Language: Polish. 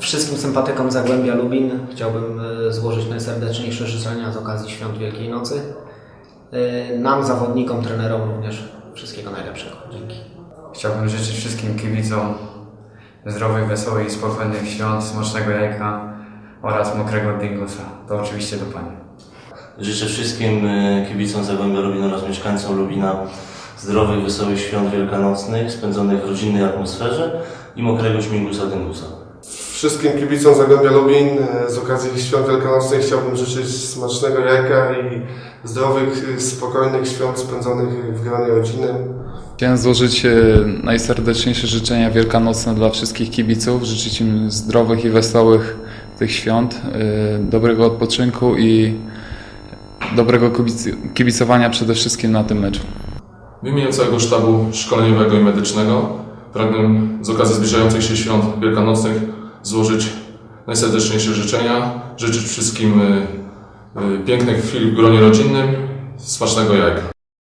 Wszystkim sympatykom Zagłębia Lubin chciałbym e, złożyć najserdeczniejsze życzenia z okazji Świąt Wielkiej Nocy. E, Nam, zawodnikom, trenerom również wszystkiego najlepszego. Dzięki. Chciałbym życzyć wszystkim kibicom zdrowych, wesołych i spokojnych świąt, smacznego jajka oraz mokrego dingusa. To oczywiście do Pani. Życzę wszystkim e, kibicom Zagłębia Lubin oraz mieszkańcom Lubina zdrowych, wesołych świąt wielkanocnych, spędzonych w rodzinnej atmosferze i mokrego śmigusa dyngusa. Wszystkim kibicom Zagłębia Lubin e, z okazji Świąt Wielkanocnych chciałbym życzyć smacznego jajka i zdrowych, e, spokojnych świąt spędzonych w gronie rodzinnym. Chciałem złożyć e, najserdeczniejsze życzenia wielkanocne dla wszystkich kibiców, życzyć im zdrowych i wesołych tych świąt, dobrego odpoczynku i dobrego kibic- kibicowania przede wszystkim na tym meczu. W imieniu całego sztabu szkoleniowego i medycznego pragnę z okazji zbliżających się świąt wielkanocnych złożyć najserdeczniejsze życzenia, życzyć wszystkim y, y, pięknych chwil w gronie rodzinnym, smacznego jajka.